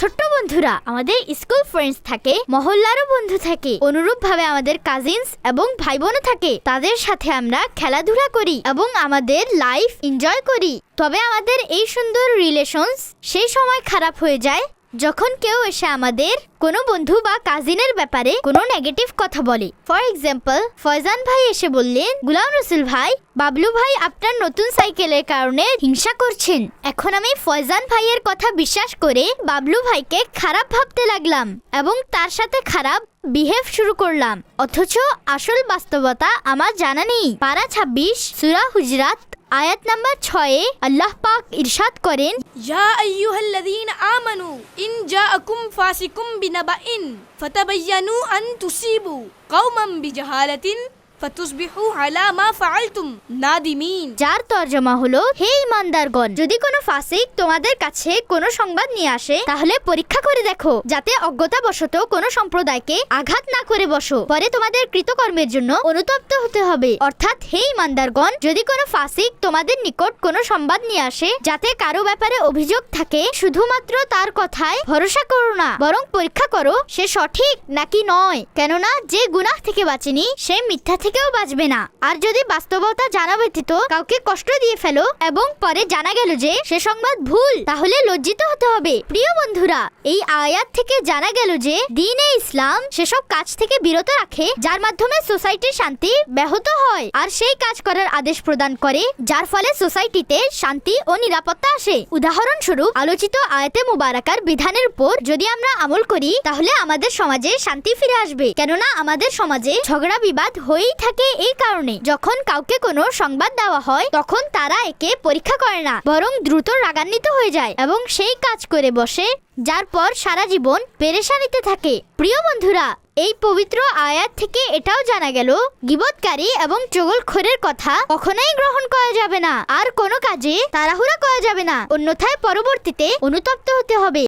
ছোট্ট বন্ধুরা, আমাদের স্কুল ফ্রেন্ডস থাকে, মহল্লারও বন্ধু থাকে। অনুরূপভাবে আমাদের কাজিনস এবং ভাই বোনও থাকে। তাদের সাথে আমরা খেলাধুলা করি এবং আমাদের লাইফ এনজয় করি। তবে আমাদের এই সুন্দর রিলেশনস সেই সময় খারাপ হয়ে যায় যখন কেউ এসে আমাদের কোনো বন্ধু বা কাজিনের ব্যাপারে কোনো নেগেটিভ কথা বলে ফর এক্সাম্পল ফয়জান ভাই এসে বললেন, গুলাম রসুল ভাই, বাবলু ভাই আপনার নতুন সাইকেলের কারণে হিংসা করছেন। এখন আমি ফয়জান ভাইয়ের কথা বিশ্বাস করে বাবলু ভাইকে খারাপ ভাবতে লাগলাম এবং তার সাথে খারাপ বিহেভ শুরু করলাম। অথচ আসল বাস্তবতা আমার জানা নেই। পারা ছাব্বিশ, সুরা হুজরাত আয়াত নাম্বার ছয়ে আল্লাহ পাক ইরশাদ করেন ইয়া আইয়ুহাল্লাযীনা আমানু ইন জাআকুম ফাসিকুম বিনাবাইন ফাতাবায়্যানু আন তুসিবু কওমান বিজাহালাতিন ফাতুসবিহু আলা মা ফাআলতুম। নাদিমিন। যার তর্জমা হলো, হে ইমানদারগণ যদি কোনো ফাসিক তোমাদের কাছে কোনো সংবাদ নিয়ে আসে, তাহলে পরীক্ষা করে দেখো, যাতে অজ্ঞতা বশত কোনো সম্প্রদায়কে আঘাত না করে বসো। পরে তোমাদের কৃতকর্মের জন্য অনুতপ্ত হতে হবে। অর্থাৎ, হে ইমানদারগণ যদি কোনো ফাসিক তোমাদের নিকট কোনো সংবাদ নিয়ে আসে, যাতে কারও ব্যাপারে অভিযোগ থাকে, শুধুমাত্র তার কথায় ভরসা করো না, বরং পরীক্ষা করো, সে সঠিক নাকি নয়। কেননা, যে গুনাহ থেকে বাঁচেনি, সে মিথ্যা থেকে থেকেও বাঁচবে না। আর যদি বাস্তবতা জানা ব্যতীত কাউকে কষ্ট দিয়ে ফেলো এবং পরে জানা গেল যে সে সংবাদ ভুল, তাহলে লজ্জিত হতে হবে। প্রিয় বন্ধুরা, এই আয়াত থেকে জানা গেল যে দিনে ইসলাম সেসব কাজ থেকে বিরত রাখে, যার মাধ্যমে সোসাইটির শান্তি ব্যাহত হয়। আর সেই কাজ করার আদেশ প্রদান করে, যার ফলে সোসাইটিতে শান্তি ও নিরাপত্তা আসে। উদাহরণস্বরূপ, আলোচিত আয়াতে মুবারাকার বিধানের উপর যদি আমরা আমল করি, তাহলে আমাদের সমাজে শান্তি ফিরে আসবে। কেননা আমাদের সমাজে ঝগড়া বিবাদ হয়েই থাকে এই কারণে যখন কাউকে কোনো সংবাদ দেওয়া হয়, তখন তারা একে পরীক্ষা করে না, বরং দ্রুত রাগান্বিত হয়ে যায় এবং সেই কাজ করে বসে, যার পর সারা জীবন পেরেশানিতে থাকে। প্রিয় বন্ধুরা, এই পবিত্র আয়াত থেকে এটাও জানা গেল, গিবৎকারী এবং চগলখোরের কথা কখনোই গ্রহণ করা যাবে না। আর কোনো কাজে তাড়াহুড়া করা যাবে না। অন্যথায় পরবর্তীতে অনুতপ্ত হতে হবে।